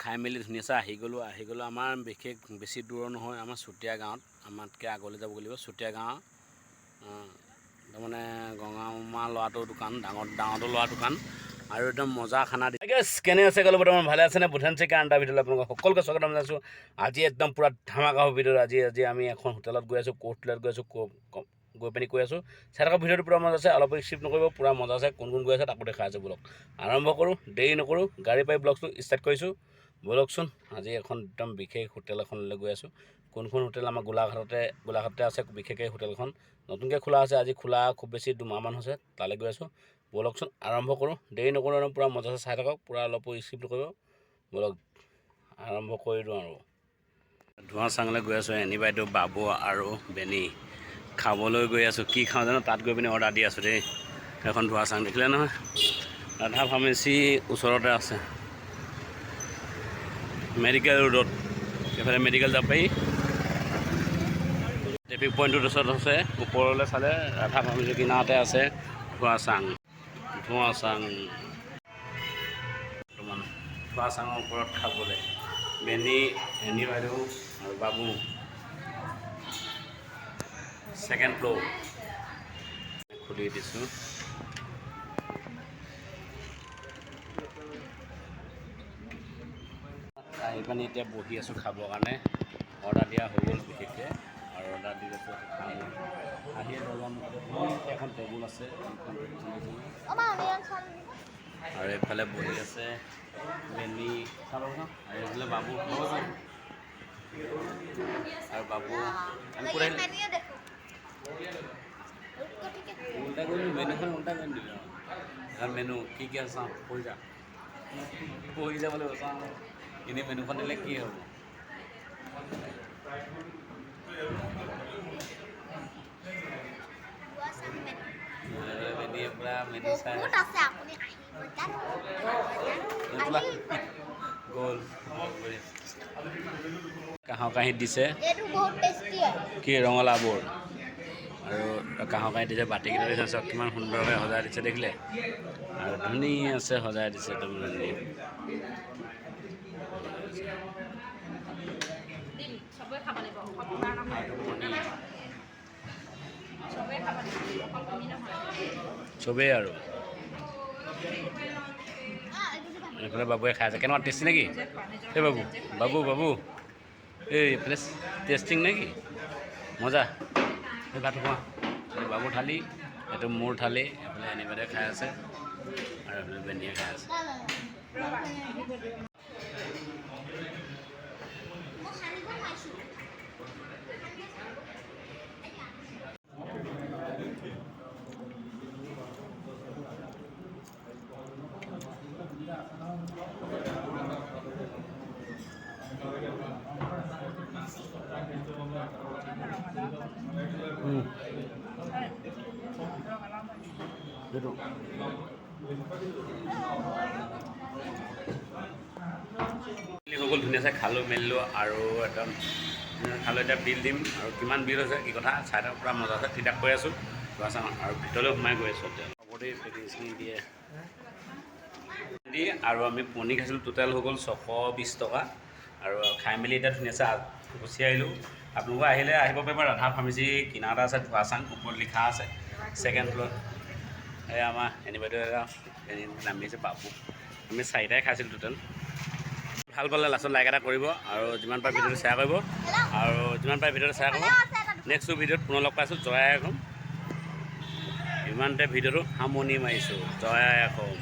খাই মেলি ধুনীয়াছে আহি গ'লোঁ আহি গ'লোঁ। আমাৰ বিশেষ বেছি দূৰৰ নহয় আমাৰ চুতীয়া গাঁৱত। আমাতকৈ আগলৈ যাব লাগিব চুতীয়া অঁ, তাৰমানে গঙামা ল'ৰাটোৰ দোকান ডাঙৰ ডাঙৰটো ল'ৰা দোকান। আৰু একদম মজা খানা দি কেনে আছে গ'লো বৰ্তমান? ভালে আছেনে বুধান চিকা আণ্ডা ভিতৰত আপোনালোকক সকলোকে স্বাগতম জনাইছোঁ। আজি একদম পূৰা ধামাকা হ'ব ভিডিঅ'ত আজি আজি আমি এখন হোটেলত গৈ আছোঁ ক'ত হোটেলত গৈ আছোঁ গৈ পিনি কৈ আছোঁ। চাই থকা ভিডিঅ'টো পূৰা মজা আছে অলপ ৰিচিভ নকৰিব পূৰা মজা আছে। কোন কোন গৈ আছে তাকো দেখাই আছোঁ ব্লগ। আৰম্ভ কৰোঁ দেৰি নকৰোঁ গাড়ী পাই ব্লগটো ষ্টাৰ্ট কৰিছোঁ। ব'লকচোন আজি এখন একদম বিশেষ হোটেল এখনলৈ গৈ আছোঁ। কোনখন হোটেল আমাৰ গোলাঘাটতে গোলাঘাটতে আছে বিশেষকৈ হোটেলখন? নতুনকৈ খোলা আছে আজি খোলা খুব বেছি দুমাহমান হৈছে তালৈ গৈ আছোঁ। ব'লকচোন আৰম্ভ কৰোঁ। দেৰি নকৰোঁ আৰু পূৰা মজা চাই থাকক পূৰা অলপো ৰিচিভ নকৰিব ব'লক আৰম্ভ কৰি দিওঁ আৰু। ধোঁৱা চাঙলৈ গৈ আছোঁ এনি বাইদেউ বাবু আৰু বেনী খাবলৈ গৈ আছোঁ। কি খাওঁ জানো? তাত গৈ পিনি অৰ্ডাৰ দি আছোঁ দেই। এখন ধোঁৱা চাং দেখিলে নহয়। ৰাধা ফাৰ্মেচি ওচৰতে আছে। মেডিকেল ৰোডত এইফালে মেডিকেল পাৰি। ট্ৰেফিক পইণ্টটোৰ ওচৰত আছে। ওপৰলৈ চালে ৰাধা ফাৰ্মেচি কিনাৰতে আছে ধোঁৱা চাং ধোঁৱা চাং বৰ্তমান ধোঁৱা চাঙৰ ওপৰত খাবলৈ। বেনী এনি বাইদেউ আৰু বাবু। ছেকেণ্ড ফ্ল'ৰ খুলি দিছোঁ। আহি পানি এতিয়া বহি আছোঁ খাবৰ কাৰণে। অৰ্ডাৰ দিয়া হৈ গ'ল বিশেষকৈ। আৰু অৰ্ডাৰ দি আছোঁ খাম আহি দলং এখন টেবুল আছে। আৰু এইফালে বহি আছে। বেনী চাব আৰু এইফালে বাবু। আৰু বাবু উল্টা কৰি মেনুখন উল্টা কৰি দিবি মেনু কি কি আছে চাওঁ? পঢ়ি যা। পঢ়ি যাব লাগিব ini menu kan lagi ya ini pula menu saya গোল কাঁহৰ কাঁহীত দিছে কি ৰঙালাবোৰ আৰু কাঁহৰ কাঁহীত দিছে বাতিকেইটা দিছে চব কিমান সুন্দৰভাৱে সজাই দিছে দেখিলে। আৰু ধুনীয়াছে সজাই দিছে, একদম চবেই আৰু। এইফালে বাবুৱে খাই আছে। কেনেকুৱা টেষ্টি নেকি? এই বাবু বাবু বাবু। এই এইফালে টেষ্টিং নেকি? মজা। এই ভাত খোৱা। বাবু থালি এইটো মোৰ থালি এইফালে এনিবাৰে খাই আছে। আৰু এইফালে বেনীয়ে খাই আছে। মই পাইছোঁ গ'ল ধুনীয়াছে খালোঁ মেলিলোঁ আৰু একদম খালোঁ এতিয়া বিল দিম। আৰু কিমান বিল হৈছে কি কথা চাই থাকক পূৰা মজা আছে ঠিক কৈ আছোঁ। আৰু ভিতৰলৈ সোমাই গৈ আছোঁ এতিয়া। হ'বদেই পেকিং চেকিং দিয়ে। দি, আৰু আমি পনীৰ খাইছিলোঁ টোটেল হৈ গ'ল ছশ বিছ টকা। আৰু খাই মেলি এতিয়া ধুনীয়াছে গুচি আহিলোঁ। আপোনালোকে আহিলে আহিব পাৰিব, ৰাধা ফাৰ্মেচি কিনাৰতে আছে ধোৱাচাং ওপৰত লিখা আছে ছেকেণ্ড ফ্ল'ৰ এই আমাৰ এনি বাইদেউ নামি আছে বাবু। আমি চাৰিটাই খাইছিলোঁ টোটেল ভালো পালে লাষ্টত লাইক এটা কৰিব আৰু যিমান পাৰে ভিডিঅ'টো শ্বেয়াৰ কৰিব। আৰু যিমান পাৰে ভিডিঅ'টো শ্বেয়াৰ কৰিব নেক্সট ভিডিঅ'ত পুনৰ লগ পাইছোঁ, জয় অসম। ইমানতে ভিডিঅ'টো সামৰণি মাৰিছোঁ, জয় অসম।